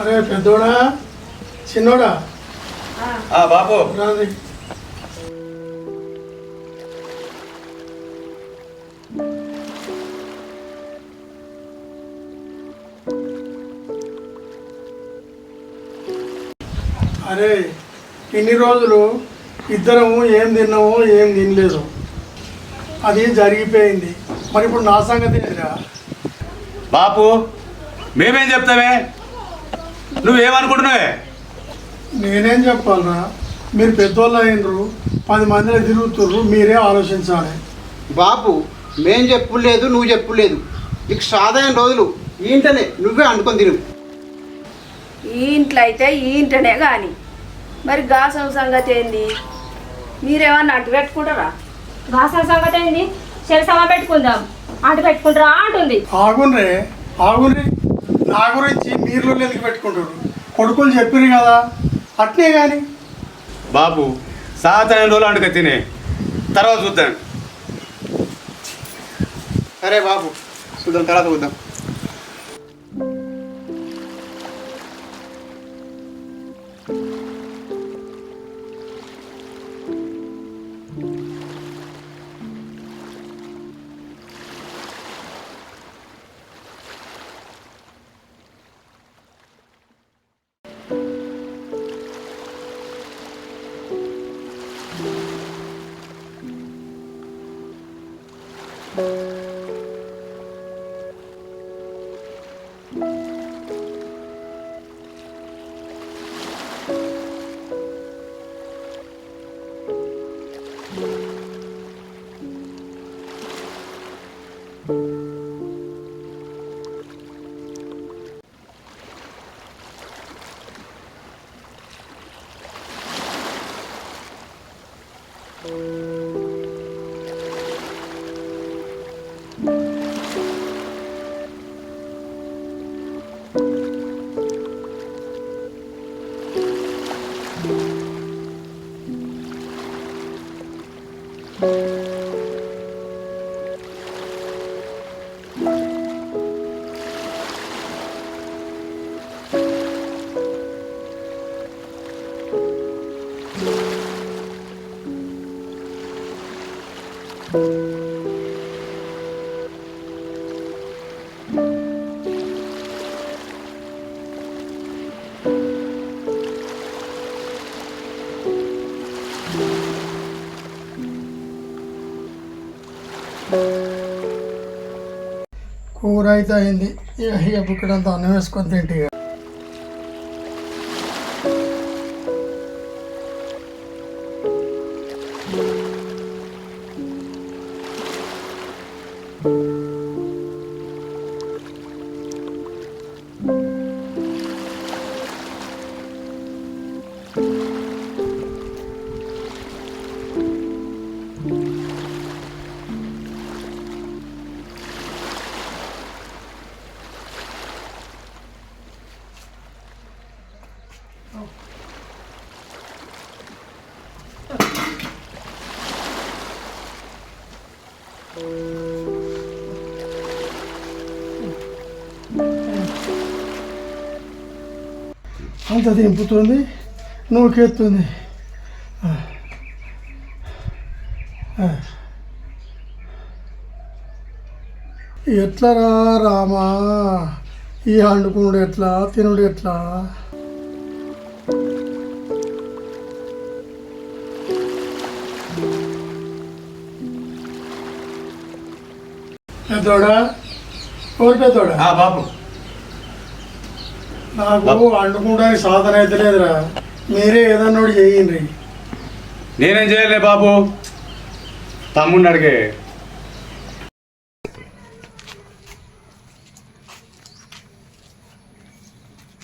అరే పెద్దోడా? చిన్నోడా? రాది అరే ఇన్ని రోజులు ఇద్దరము ఏం తిన్నామో ఏం తినలేదు. అది జరిగిపోయింది. మరి ఇప్పుడు నా సంగతి బాపు మేమేం చెప్తామే? నువ్వేమనుకుంటున్నావే? నేనేం చెప్పాలరా మీరు పెద్దోళ్ళు అయినరు పది మందిలో తిరుగుతుర్రు మీరే ఆలోచించాలి. బాపు మేం చెప్పులేదు నువ్వు చెప్పులేదు. నీకు సాధారణ రోజులు ఏంటనే నువ్వే అంటుకొని తిరుగు ఈ ఇంట్లో అయితే ఈ ఇంటనే కానీ మరి గాసం సంగతి ఏంది? మీరేమన్నా అడ్డు పెట్టుకుంటారా? గాసాల సంగతి ఏంది? శరసమ పెట్టుకుందాం. అటు పెట్టుకుంటారా? అంటుంది. ఆగుండ్రే ఆగుండ్రి నా గురించి మీరు ఎందుకు పెట్టుకుంటారు? కొడుకులు చెప్పారు కదా. అట్నే కానీ బాపు సాతన రోజులు అండుక తినే. తర్వాత చూద్దాం. సరే బాబు చూద్దాం తర్వాత చూద్దాం. కూర అయితే అయింది. ఇక ఇక బుక్కడంతా అన్నం వేసుకొని తింటే అంత దింపుతుంది నూకెత్తుంది. ఎట్లరా ఎట్లా రా రామా? ఈ వండుకునుడు ఎట్లా? తినుడు ఎట్లా? పెద్దోడా ఓరు పెద్దోడా బాబు నాకు వండుకోవడానికి సాధన అయితే లేదురా. మీరే ఏదన్నా ఒకటి చేయండి. నేనేం చేయలే బాపు తమ్ముడిని అడిగే.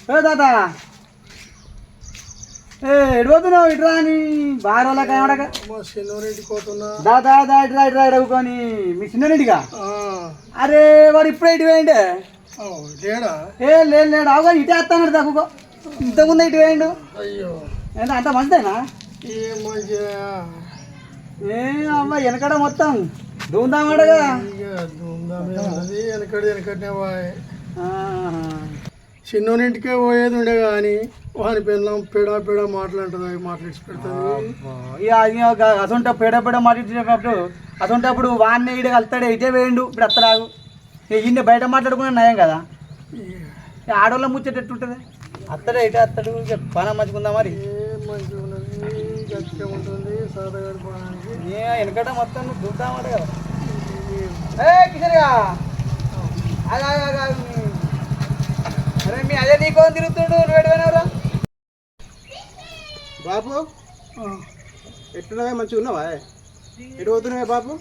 ఏ తాత? ఏ ఎడిపోతున్నావు ఇట్రా అని. బాగా కనబడక దాదా దా ఇట్రా ఇట్రా ఎడవుకొని మీ ఆ, అరే వాడు ఇప్పుడే ఇటు వేయండి లేడా? ఏ లేదు లేడు అవగా ఇటే వస్తాడు తక్కువ ఇంతకుముందు ఇటు వేయండు. అయ్యో. ఏంటో అంత మంచిదేనా? ఏ మంచిగా ఏ అమ్మ వెనకడ మొత్తం. ధూమ్ధామడగా ఇక ధూమ్ధామే వెనకడి వెనకడినే వాయ్. చిన్నోనింటికే పోయేది ఉండే కానీ వాని పిల్లం పెడా పెడా మాట్లాడుతుంది మాట్లాడి పెడుతుంది అసొంట పేడ పేడ మాట్లాడినప్పుడు అసొంటప్పుడు వాడిని ఈడ కలుతాడు ఇటే వేయండు. ఇప్పుడు అత్తరాగు. ఇన్ని బయట మాట్లాడుకునే నయం కదా? ఈ ఆడోళ్ళ ముచ్చేటట్టుంటుంది అత్తడే ఇటే అత్తడు పన మంచుకుందా మరి? ఉంటుంది వెనకట మొత్తం నువ్వు చూద్దామట కదా. ఏ కిషన్గా. అరే మీ అదే నీకో తిరుగుతుండు నువ్వు బాబు ఎట్టున్నావే? మంచిగా ఉన్నావా ఎటు పోతున్నావే బాబు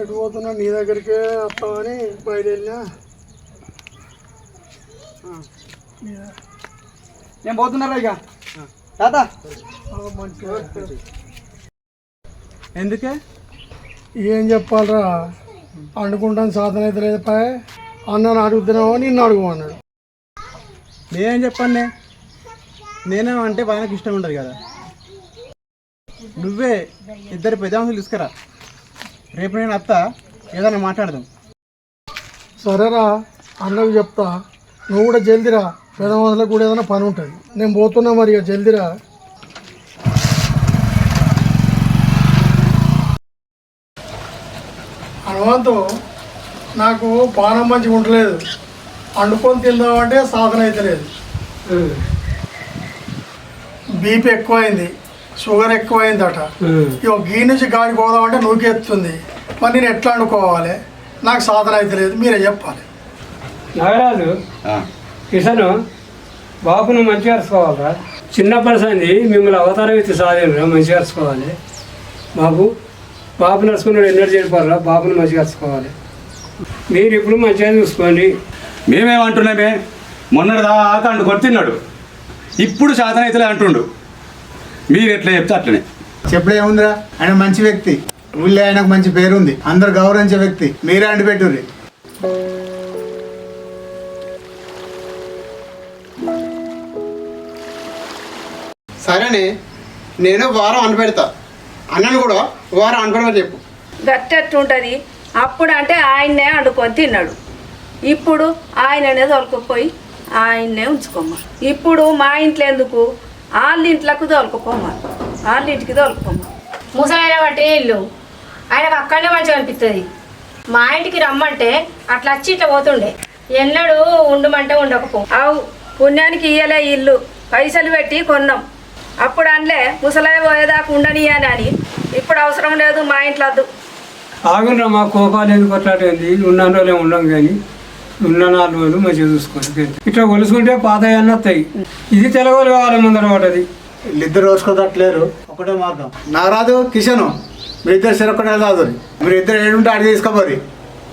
ఎటు పోతున్నా నీ దగ్గరికే వస్తామని బయలుదేరినా? నేను పోతున్నారా ఇక? తాత. ఎందుకే? ఏం చెప్పాలరా? వండుకుంటాను సాధన అయితే లేదు పాయ్ అన్నను అడుగుతున్నావో నిన్ను అడుగుమన్నాడు. నేనేం చెప్పండి నేనే అంటే వాళ్ళకి ఇష్టం ఉండదు కదా. నువ్వే ఇద్దరు పెద్దాంశలు తీసుకురా. రేపు నేను అత్త ఏదైనా మాట్లాడదాం. సరేరా అన్నకు చెప్తా. నువ్వు కూడా జల్దిరా పెదవంతులకు కూడా ఏదైనా పని ఉంటుంది. నేను పోతున్నా మరి ఇక జల్దిరా. హనుమంతు నాకు పానం మంచిగా ఉండలేదు. వండుకొని తిందామంటే సాధన అయితే లేదు. బీపీ ఎక్కువైంది. షుగర్ ఎక్కువైందట. ఇక గీ నుంచి గాడికి పోదామంటే నూకెత్తుంది మరి నేను ఎట్లా వండుకోవాలి నాకు సాధన అయితే లేదు మీరే చెప్పాలి. నాగరాజు కిషన్ బాబును మంచిగా అరుచుకోవాలరా. చిన్నప్పటి సంది మిమ్మల్ని అవతారం ఎత్తి సాధినరా మంచిగా అరుచుకోవాలి. బాబు బాబు నడుచుకున్నాడు ఎన్నడూ చెడిపోరా బాబుని మంచిగా అరుచుకోవాలి. మీరు ఇప్పుడు మంచిగా చూసుకోండి. మేమేమంటున్నామే? మొన్నటి దాకా అంటు కొడుతున్నాడు. ఇప్పుడు శాతం అయితే అంటుండు. మీరు ఎట్లా చెప్తే అట్లనే. చెప్పుడు ఏముందిరా ఆయన మంచి వ్యక్తి. ఊళ్ళో ఆయనకు మంచి పేరుంది. అందరు గౌరవించే వ్యక్తి. మీరే అండి పెట్టుర్రి. సరేనే నేను వారం అనిపెడతా అన్నను కూడా వారం అనిపెడమని చెప్పు. గట్టెట్టుంటుంది. అప్పుడు అంటే ఆయన్నే వండుకొని తిన్నాడు. ఇప్పుడు ఆయననే తోలుకుపోయి ఆయన్నే ఉంచుకోమ్మ. ఇప్పుడు మా ఇంట్లో ఎందుకు? వాళ్ళ ఇంట్లోకి తోలుకుపోమ్మ వాళ్ళ ఇంటికి తోలుకుపోమ్మ ముసలైన బట్టి ఇల్లు. ఆయనకు అక్కడనే మంచిగా అనిపిస్తుంది మా ఇంటికి రమ్మంటే అట్లా వచ్చి ఇట్లా పోతుండే. ఎన్నడూ ఉండమంటే ఉండకపో. అవు పుణ్యానికి ఇయ్యలే ఇల్లు. పైసలు పెట్టి కొన్నాం. అప్పుడు అనలే ముసలాయి పోయేదాకా ఉండనియని అని. ఇప్పుడు అవసరం లేదు మా ఇంట్లో వద్దు ఆగునరా మా కోపాలు ఎందుకు కొట్లాడేది ఉండం కానీ ఉన్న నాలుగు రోజులు మంచిగా చూసుకోండి ఇట్లా కొలుసుకుంటే పాత అన్న వస్తాయి. ఇది తెలగోలు కావాలి ముందర పడ్డది వీళ్ళిద్దరు రోజుకోదట్లేరు ఒకటే మార్గం. నారాదు కిషన్ మీరిద్దరు సిరొక్కనే రాదు మీరు ఇద్దరు ఏడుంటే అడిగి తీసుకోపోరి.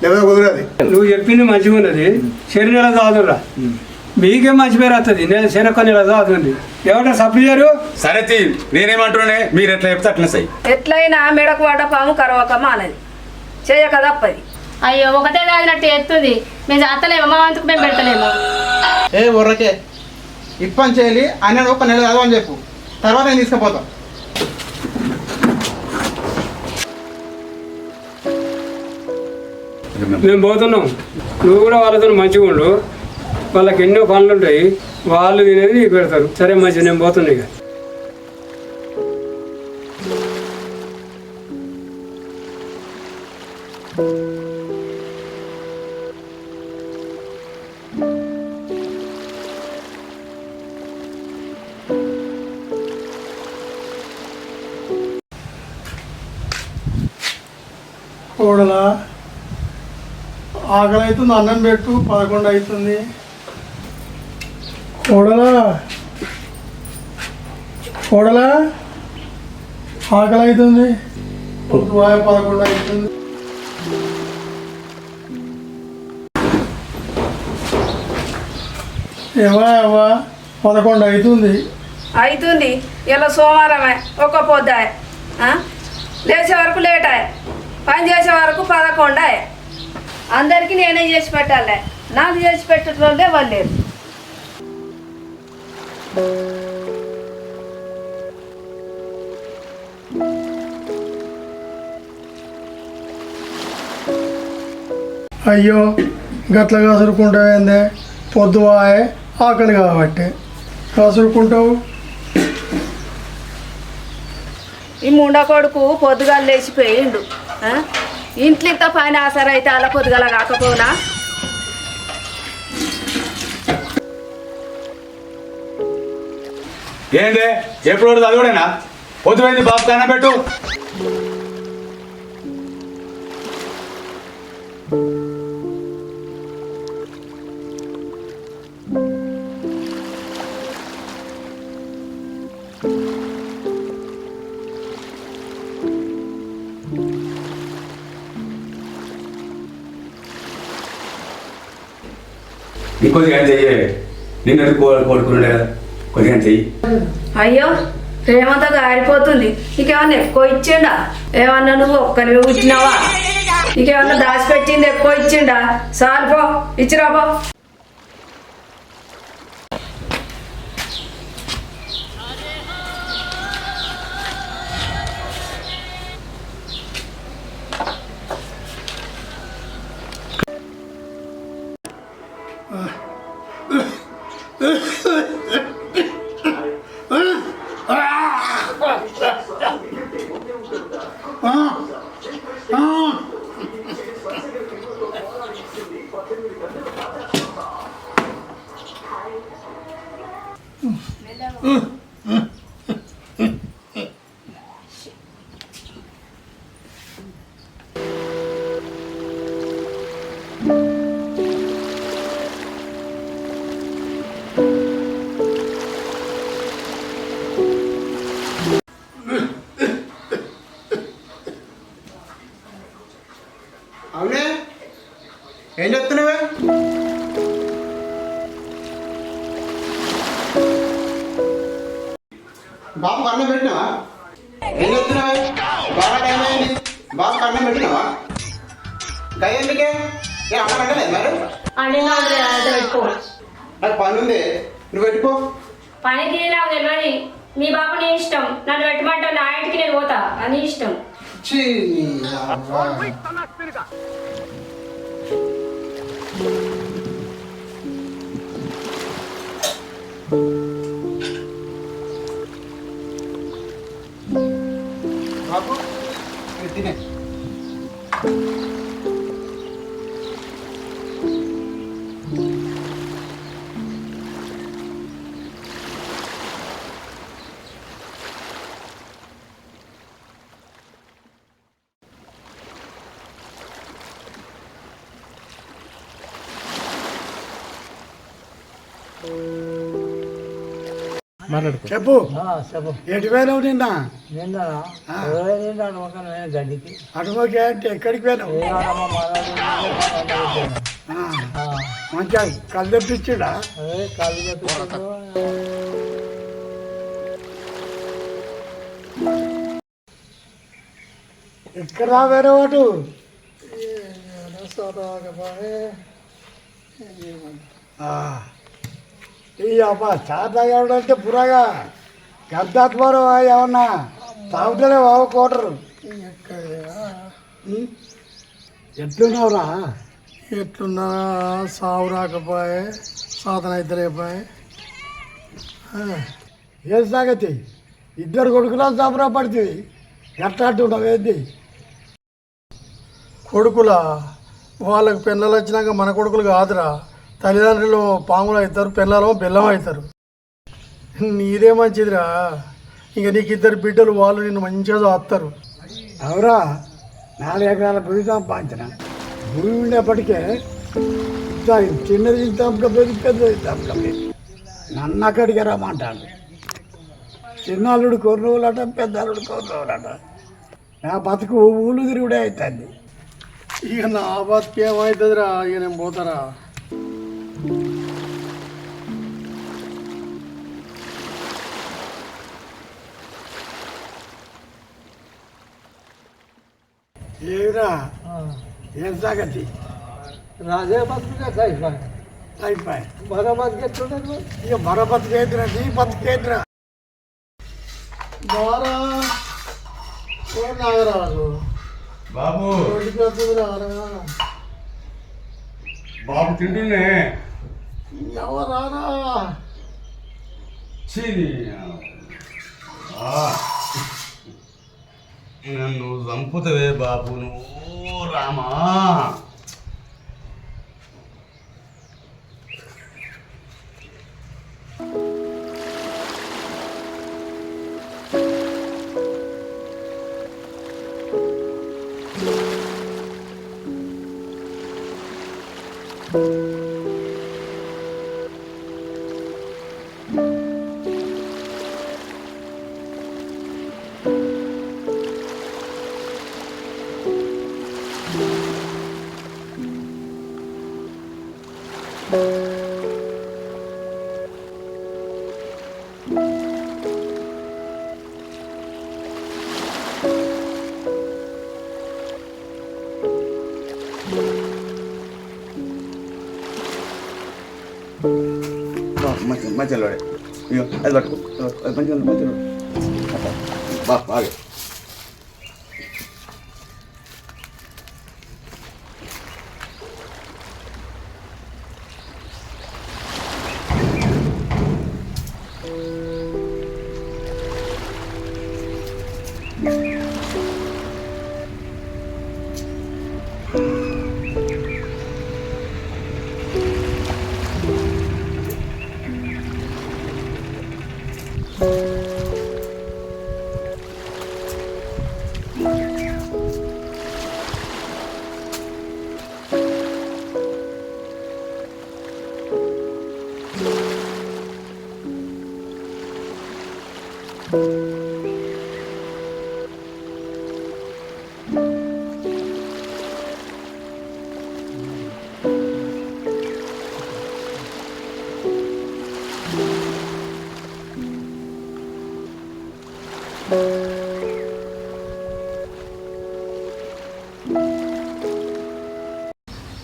లేకపోతే కుదరదు. నువ్వు చెప్పింది మంచిగా ఉన్నది. శని నెల చాదురా మీకే మంచి పేరు వస్తుంది నేను శనొక్క నెల చాదుంది ఎవరైనా సప్లై చేయరు? సరే తీ నేనేమంటున్నానే మీరు ఎట్లా చెప్తే అట్లనే సై ఎట్లయినా మెడకు పడ్డ పాము కరవక మానది. చేయక తప్పది. అయ్యో ఒకటే తాగినట్టు ఎత్తుంది. మేము చేస్తలేము మా వంతుకు మేము పెడతలేము ఏ బుర్రకే ఇప్పని చేయాలి ఆయన ఒక నెల చదవని చెప్పు. తర్వాత నేను తీసుకుపోతాం. మేము పోతున్నాం. నువ్వు కూడా వాళ్ళతో మంచిగా ఉండు. వాళ్ళకి ఎన్నో పనులు ఉంటాయి. వాళ్ళు తినేది పెడతారు. సరే మంచిగా నేను పోతున్నా ఇక. కోడలా. ఆకలి అవుతుంది అన్నం పెట్టు పదకొండు అవుతుంది కోడలా. కోడలా. ఆకలి అవుతుంది పొద్దువాయ పదకొండు అవుతుంది ఎవా ఎవా పదకొండు అవుతుంది అవుతుంది ఇలా సోమవారమే ఒక్క పొద్దాయ. లేచే వరకు లేట్ అయ్యా పని చేసే వరకు పదకొండే. అందరికీ నేనే చేసి పెట్టాలి. నాకు చేసి పెట్టడంలో వాళ్ళు లేరు. అయ్యో గట్ల కసురుకుంటా ఏందే పొద్దువాయే ఆకలి కాబట్టి కసురుకుంటావు ఈ ముండ కొడుకు పొద్దుగాల లేచిపోయిండు. ఆ? ఇంట్లో ఇంత పైన ఆసరైతే అలా పొద్దుగల కాకపోనా? ఏంది? ఎప్పుడు చదువుడేనా? పొద్దుపోయింది బాబు కన్నా ఇంకొద్దిగా చెయ్యి నిన్న కోరుకున్నాడు కదా? కొద్దిగా చెయ్యి? అయ్యో ప్రేమతో గారిపోతుంది. నీకేమన్నా ఎక్కువ ఇచ్చిండా? ఏమన్నా నువ్వు ఒక్కరివి పుట్టినావా? నీకేమన్నా దాచిపెట్టింది ఎక్కువ ఇచ్చిండా? సారిపో ఇచ్చిరాపో ఇష్టం. నన్ను పెట్టమంటావు నా ఇంటికి నేను పోతా. అని ఇష్టం. ఛీ, నీ అవ్వ. బాబు ఇది తినే. చెప్పు. చెప్పు. ఎటు పోయినావు నిన్న? నిన్న గడ్డికి? అటుపోకే అంటే ఎక్కడికి పోయినావు ఆ, మంచిగా కళ్ళు తెప్పించుడా? కాళ్ళు ఎక్కడ వేరే వాటు ఈ అబ్బా చార్ తాగాడంటే పురాగా? గద్దాత్మారు ఏమన్నా తాగుతలే బావ కోటరు. ఎట్లున్నావురా? ఎట్లున్నా? సావు రాకపోయే సాధన ఇద్దరైపోయి ఏం సాగతి? ఇద్దరు కొడుకులా సాపరా పడుతుంది ఎట్లా అంటున్నావు ఏంది? కొడుకులా? వాళ్ళకి పిల్లలు వచ్చినాక మన కొడుకులు కాదురా. తల్లిదండ్రులు పాములు అవుతారు పిల్లలు బెల్లం అవుతారు. నీదే మంచిదిరా. ఇంక నీకు ఇద్దరు బిడ్డలు వాళ్ళు నిన్ను మంచిగా చూస్తారు. అవురా నాలుగు ఎకరాల భూమి సంపాదించిన. భూమి ఉండేప్పటికే చిన్నది పెద్దది నన్ను అక్కడికి రమ్మంటాను చిన్నల్లుడు కొర్రూలట పెద్దల్లుడు కొర్రూలట నా బతుకు ఊళ్ళు తిరుగుడే అవుతుంది. ఇక నా బతుకు ఏమవుతుందిరా ఇక నేను పోతారా? ఏమిరా? ఏం సంగతి? రాజే బతుకు అయిపోయి అయిపోయి మరో బతుకు ఎట్లుండదు? ఇక మరో బతికేద్రా నీ బతికేద్రా బారా. ఓ నాగరాజు. బాబు. రోడ్డుకి వస్తుంది రారా బాబు తింటున్నే. ఎవరారా? నన్ను చంపుతవే బాబు నువ్వు రామా మంచి మంచి వాడే ఇగో అది పట్టుకో అది మంచి మంచి బా బాగా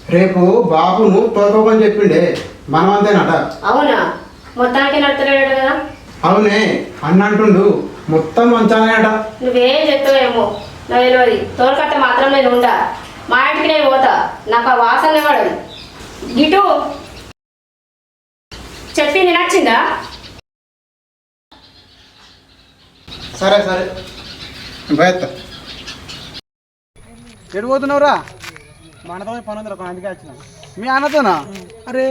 రేపు బాబును తోలుకోమని చెప్పిండే. మనం అంతేనట అవునా? మొత్తానికి నడతలేడట కదా? అవునే అన్న అంటుండు మొత్తం మంచానే అట నువ్వేం చెప్తావేమో? నాకు తెలియదు తోలుకట్ట మాత్రం నేను ఉండా. మా ఇంటికి నేను పోతా. నాకు ఆ వాసన పడదు. గిటు చెప్పింది నచ్చిందా? సరే సరే. పోయేస్తా ఎటు పోతున్నావురా? మా అన్నతో పని ఉంది ఒక అందుకే వచ్చిన. మీ అన్నతోనా? అరే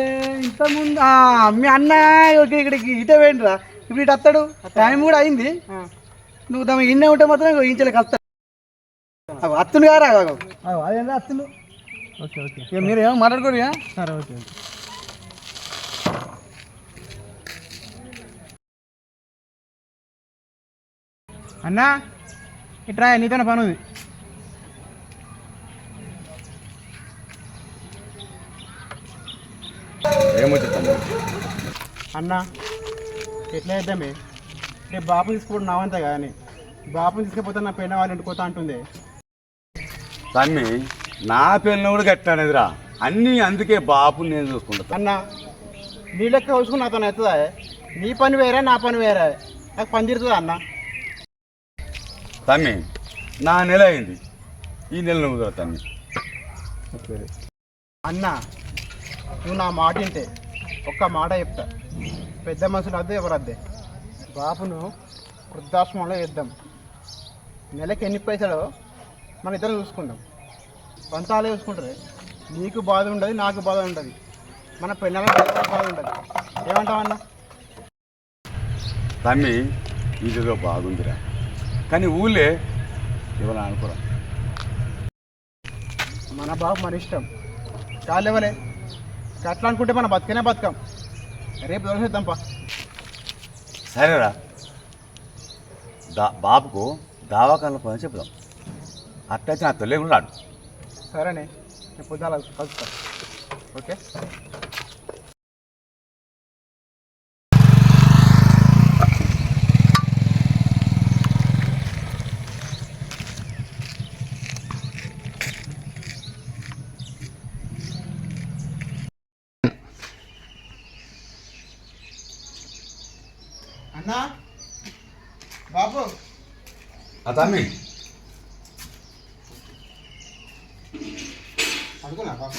ఇంతకుముందు ఆ, మీ అన్న ఇక్కడ- ఇక్కడికి ఇట వేయండిరా ఇప్పుడు ఇటు వస్తాడు. టైం కూడా అయింది. నువ్వు తమ ఇన్నే ఉంటే మాత్రం ఇంచలకి వస్తాడు అత్తులు గారా అదేంటి అత్తులు? ఓకే ఓకే మీరు ఏమో మాట్లాడుకోరు సరే ఓకే అన్నా ఇట్రా నీతోనే పని ఉంది. అన్నా ఎట్లా చేద్దామే రేపు బాపు తీసుకోవడం నావంతా కానీ బాపుని తీసుకుపోతే నా పెన్న వాళ్ళు ఇంటికి పోతా అంటుంది. తమ్మి నా పిల్లలు కూడా కట్టానేదిరా అన్నీ అందుకే బాపు నేను చూసుకుంటా. అన్న నీ లెక్క చూసుకుని నాతో అవుతుందా? నీ పని వేరే నా పని వేరే. నాకు పని తీరుతుందా అన్న? తమ్మి నా నెల అయింది. ఈ నెల నువ్వు తమ్మి. అన్న నువ్వు నా మాట వింటే ఒక్క మాట చెప్తా. పెద్ద మనుషులు అద్దే ఎవరు అద్దే? బాబును వృద్ధాశ్రమంలో వేద్దాం నెలకి ఎన్ని పైసలు? మన ఇద్దరం చూసుకుందాం పంతాలే చూసుకుంటారు. నీకు బాధ ఉండదు నాకు బాధ ఉండదు. మన పిల్లల బాధ ఉండదు. ఏమంటావు అన్న? తమ్మి ఇదిగో బాగుందిరా కానీ ఊళ్ళే ఇవాళ అనుకోరా మన బాబు మన ఇష్టం. చాలేవలే అట్లా అనుకుంటే మనం బతికనే బతకం. రేపు దొరికిద్దాంపా సరేరా. దా బాబుకు దావాకాల పని చెప్దాం. అట్లా కూడా రాడు సరేనే నేను పొద్దున కలుస్తా. ఓకే? అన్నా? బాబు? తమ్మి అనుకున్నా బాబు